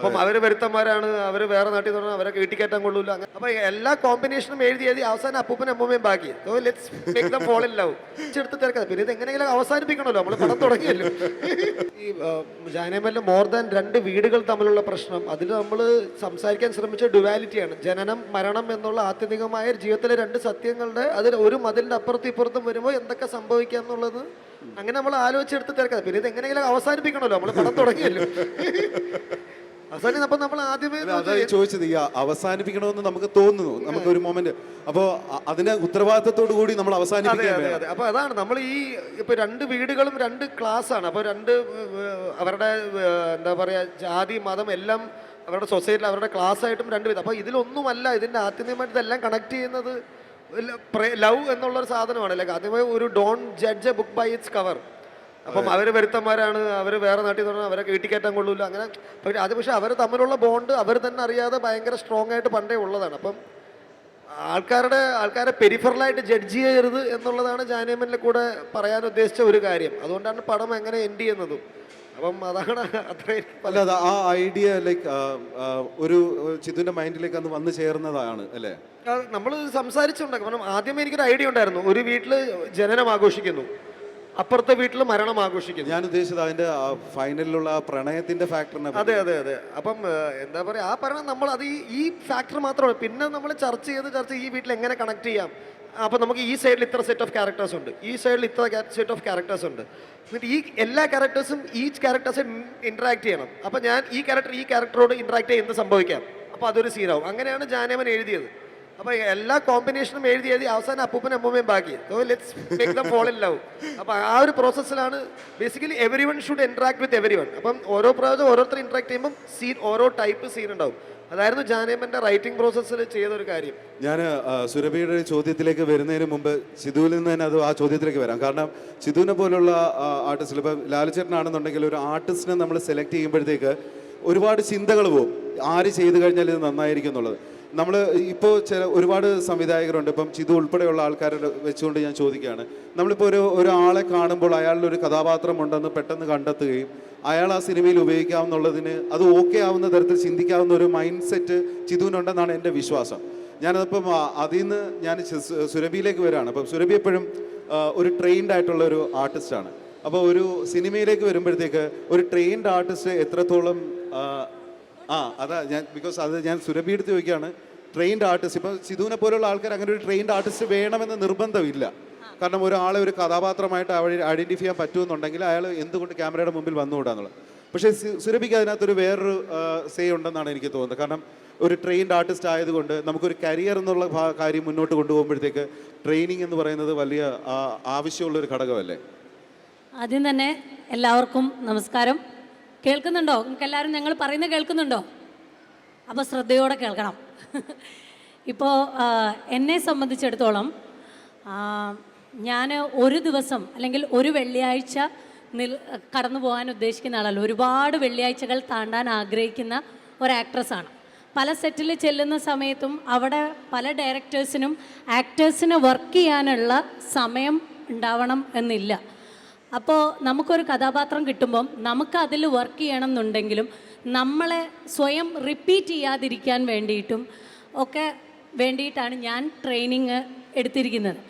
അപ്പം അവർ വരുത്തന്മാരാണ് അവർ വേറെ നാട്ടിൽ പറഞ്ഞാൽ അവരെ വീട്ടിക്കയറ്റാൻ കൊള്ളൂല. അങ്ങനെ അപ്പൊ എല്ലാ കോമ്പിനേഷനും എഴുതി എഴുതി അവസാനം അപ്പൂപ്പനും അമ്മൂമ്മയും ബാക്കി. So let's make the fall in love എടുത്ത് തിരക്കാം. പിന്നെ ഇത് എങ്ങനെയെങ്കിലും അവസാനിപ്പിക്കണമല്ലോ. നമ്മൾ പടം തുടങ്ങിയല്ലോ. ഈ ജാനമല്ല മോർ ദാൻ രണ്ട് വീടുകൾ തമ്മിലുള്ള പ്രശ്നം. അതിൽ നമ്മൾ സംസാരിക്കാൻ ശ്രമിച്ച ഡുവാലിറ്റിയാണ് ജനനം മരണം എന്നുള്ള ആത്യന്തികമായ ജീവിതത്തിലെ രണ്ട് സത്യങ്ങളുടെ അതിൽ ഒരു മതിലിന്റെ അപ്പുറത്തും ഇപ്പുറത്തും വരുമ്പോൾ എന്തൊക്കെ സംഭവിക്കാം എന്നുള്ളത് അങ്ങനെ നമ്മൾ ആലോചിച്ചെടുത്ത് തിരക്കാം. പിന്നെ ഇത് എങ്ങനെയെങ്കിലും അവസാനിപ്പിക്കണമല്ലോ. നമ്മൾ പടം തുടങ്ങിയല്ലോ. അവസാനം അപ്പൊ നമ്മൾ ആദ്യമേ ചോദിച്ചത് ഈ അവസാനിപ്പിക്കണമെന്ന് നമുക്ക് തോന്നുന്നു. നമുക്ക് ഒരു മൊമെന്റ് അപ്പോ അതിന്റെ ഉത്തരവാദിത്തത്തോടു കൂടി നമ്മൾ അവസാനിപ്പിക്കുക അപ്പൊ അതാണ് നമ്മൾ ഈ ഇപ്പൊ രണ്ട് വീടുകളും രണ്ട് ക്ലാസ് ആണ്. അപ്പൊ രണ്ട് അവരുടെ എന്താ പറയാ ജാതി മതം എല്ലാം അവരുടെ സൊസൈറ്റിയിൽ അവരുടെ ക്ലാസ് ആയിട്ടും രണ്ട് വിധം. അപ്പൊ ഇതിലൊന്നുമല്ല ഇതിന്റെ ആത്യന്തികമായിട്ട് ഇതെല്ലാം കണക്ട് ചെയ്യുന്നത് ലവ് എന്നുള്ള ഒരു സാധനമാണ്. ലൈക്ക് ആദ്യമായി ഒരു don't judge a book by its cover അപ്പം അവർ വരുത്തന്മാരാണ് അവർ വേറെ നാട്ടിൽ നിന്ന് അവരെ കയറ്റിക്കയറ്റാൻ കൊള്ളൂല. അങ്ങനെ പക്ഷേ അത് പക്ഷേ അവർ തമ്മിലുള്ള ബോണ്ട് അവർ തന്നെ അറിയാതെ ഭയങ്കര സ്ട്രോങ് ആയിട്ട് പണ്ടേ ഉള്ളതാണ്. അപ്പം ആൾക്കാരുടെ ആൾക്കാരെ പെരിഫറലായിട്ട് ജഡ്ജ് ചെയ്യരുത് എന്നുള്ളതാണ് ജാനിയമ്മനിൽ കൂടെ പറയാൻ ഉദ്ദേശിച്ച ഒരു കാര്യം. അതുകൊണ്ടാണ് പടം എങ്ങനെ എൻഡ് ചെയ്യുന്നതും. അപ്പം അതാണ് അത്രയും അല്ല ആ ഐഡിയ ലൈക്ക് ഒരു ചിതുവിന്റെ മൈൻഡിലേക്ക് അന്ന് വന്നു ചേർന്നതാണ് അല്ലേ? നമ്മൾ സംസാരിച്ചുണ്ടാക്കും കാരണം ആദ്യമേ എനിക്കൊരു ഐഡിയ ഉണ്ടായിരുന്നു. ഒരു വീട്ടിൽ ജനനം ആഘോഷിക്കുന്നു. അപ്പുറത്തെ വീട്ടിൽ മരണം ആഘോഷിക്കുന്നു. ഞാൻ ഉദ്ദേശിച്ചത് അതിന്റെ ഫൈനലിലുള്ള പ്രണയത്തിന്റെ ഫാക്ടറിനെ അതെ അതെ അതെ. അപ്പം എന്താ പറയാ ആ പറഞ്ഞ നമ്മൾ അത് ഈ ഫാക്ടർ മാത്രമാണ് പിന്നെ നമ്മൾ ചർച്ച ചെയ്ത് ചർച്ച ഈ വീട്ടിൽ എങ്ങനെ കണക്ട് ചെയ്യാം. അപ്പൊ നമുക്ക് ഈ സൈഡിൽ ഇത്ര സെറ്റ് ഓഫ് ക്യാരക്ടേഴ്സ് ഉണ്ട്. ഈ സൈഡിൽ ഇത്ര സെറ്റ് ഓഫ് ക്യാരക്ടേഴ്സ് ഉണ്ട്. എന്നിട്ട് ഈ എല്ലാ ക്യാരക്ടേഴ്സും ഈ ക്യാരക്ടേഴ്സ് ഇന്ററാക്ട് ചെയ്യണം. അപ്പൊ ഞാൻ ഈ ക്യാരക്ടർ ഈ ക്യാരക്ടറോട് ഇന്ററാക്ട് ചെയ്യുന്നത് സംഭവിക്കാം? അപ്പൊ അതൊരു സീനാവും അങ്ങനെയാണ് ജാനേമൻ എഴുതിയത്. അപ്പൊ എല്ലാ കോമ്പിനേഷനും എഴുതി എഴുതി അവസാനം അപ്പൂപ്പനും അമ്മൂമ്മയും ബാക്കി. So let's fall in love അപ്പൊ ആ ഒരു പ്രോസസ്സിലാണ് basically every one should interact with every one അപ്പം ഓരോ പ്രാവശ്യം ഓരോരുത്തർ ഇന്ററാക്ട് ചെയ്യുമ്പോൾ സീൻ ഓരോ ടൈപ്പ് സീൻ ഉണ്ടാവും. അതായിരുന്നു ജാനേമന്റെ റൈറ്റിംഗ് പ്രോസസ്സിൽ ചെയ്ത ഒരു കാര്യം ഞാൻ സുരഭിയുടെ ചോദ്യത്തിലേക്ക് വരുന്നതിന് മുമ്പ് സിധുവിൽ നിന്ന് തന്നെ അത് ആ ചോദ്യത്തിലേക്ക് വരാം. കാരണം സിധുവിനെ പോലുള്ള ആർട്ടിസ്റ്റിൽ ഇപ്പം ലാലുചേട്ടനാണെന്നുണ്ടെങ്കിൽ ഒരു ആർട്ടിസ്റ്റിനെ നമ്മൾ സെലക്ട് ചെയ്യുമ്പോഴത്തേക്ക് ഒരുപാട് ചിന്തകൾ പോകും ആര് ചെയ്തു കഴിഞ്ഞാൽ ഇത് നന്നായിരിക്കും എന്നുള്ളത്. നമ്മൾ ഇപ്പോൾ ചില ഒരുപാട് സംവിധായകരുണ്ട്. ഇപ്പം ചിതു ഉൾപ്പെടെയുള്ള ആൾക്കാരെ വെച്ചുകൊണ്ട് ഞാൻ ചോദിക്കുകയാണ്. നമ്മളിപ്പോൾ ഒരു ഒരാളെ കാണുമ്പോൾ അയാളുടെ ഒരു കഥാപാത്രം ഉണ്ടെന്ന് പെട്ടെന്ന് കണ്ടെത്തുകയും അയാൾ ആ സിനിമയിൽ ഉപയോഗിക്കാവുന്നുള്ളതിന് അത് ഓക്കെ ആവുന്ന തരത്തിൽ ചിന്തിക്കാവുന്ന ഒരു മൈൻഡ് സെറ്റ് ചിതുവിനുണ്ടെന്നാണ് എന്റെ വിശ്വാസം. ഞാനതിപ്പം അതിൽ നിന്ന് ഞാൻ സുരഭിയിലേക്ക് വരികയാണ് അപ്പം സുരഭി എപ്പോഴും ഒരു ട്രെയിൻഡ് ആയിട്ടുള്ള ഒരു ആർട്ടിസ്റ്റാണ് അപ്പോൾ ഒരു സിനിമയിലേക്ക് വരുമ്പോഴത്തേക്ക് ഒരു ട്രെയിൻഡ് ആർട്ടിസ്റ്റ് എത്രത്തോളം ആ, അതാ ഞാൻ ബിക്കോസ് അത് ഞാൻ സുരഭി എടുത്ത് ചോദിക്കുകയാണ്. ട്രെയിൻഡ് ആർട്ടിസ്റ്റ് ഇപ്പം സിധുവിനെ പോലുള്ള ആൾക്കാർ അങ്ങനെ ഒരു ട്രെയിൻഡ് ആർട്ടിസ്റ്റ് വേണമെന്ന് നിർബന്ധമില്ല. കാരണം ഒരാളെ ഒരു കഥാപാത്രമായിട്ട് ഐഡന്റിഫൈ ചെയ്യാൻ പറ്റുമെന്നുണ്ടെങ്കിൽ അയാൾ എന്തുകൊണ്ട് ക്യാമറയുടെ മുമ്പിൽ വന്നുകൂടാന്നുള്ളത് പക്ഷേ സുരഭിക്ക് അതിനകത്തൊരു വേറൊരു സേ ഉണ്ടെന്നാണ് എനിക്ക് തോന്നുന്നത്. കാരണം ഒരു ട്രെയിൻഡ് ആർട്ടിസ്റ്റ് ആയതുകൊണ്ട് നമുക്കൊരു കരിയർ എന്നുള്ള കാര്യം മുന്നോട്ട് കൊണ്ടുപോകുമ്പോഴത്തേക്ക് ട്രെയിനിങ് എന്ന് പറയുന്നത് വലിയ ആവശ്യമുള്ളൊരു ഘടകമല്ലേ? ആദ്യം തന്നെ എല്ലാവർക്കും നമസ്കാരം. കേൾക്കുന്നുണ്ടോ? നിങ്ങൾക്ക് എല്ലാവരും ഞങ്ങൾ പറയുന്നത് കേൾക്കുന്നുണ്ടോ? അപ്പോൾ ശ്രദ്ധയോടെ കേൾക്കണം. ഇപ്പോൾ എന്നെ സംബന്ധിച്ചിടത്തോളം ഞാൻ ഒരു ദിവസം അല്ലെങ്കിൽ ഒരു വെള്ളിയാഴ്ച നിൽ കടന്നു പോകാൻ ഉദ്ദേശിക്കുന്ന ആളല്ല. ഒരുപാട് വെള്ളിയാഴ്ചകൾ താണ്ടാൻ ആഗ്രഹിക്കുന്ന ഒരു ആക്ട്രസ്സാണ് പല സെറ്റിൽ ചെല്ലുന്ന സമയത്തും അവിടെ പല ഡയറക്ടേഴ്സിനും ആക്ടേഴ്സിന് വർക്ക് ചെയ്യാനുള്ള സമയം ഉണ്ടാവണം എന്നില്ല. അപ്പോൾ നമുക്കൊരു കഥാപാത്രം കിട്ടുമ്പം നമുക്ക് അതിൽ വർക്ക് ചെയ്യണം എന്നുണ്ടെങ്കിലും നമ്മളെ സ്വയം റിപ്പീറ്റ് ചെയ്യാതിരിക്കാൻ വേണ്ടിയിട്ടും ഒക്കെ വേണ്ടിയിട്ടാണ് ഞാൻ ട്രെയിനിങ് എടുത്തിരിക്കുന്നത്.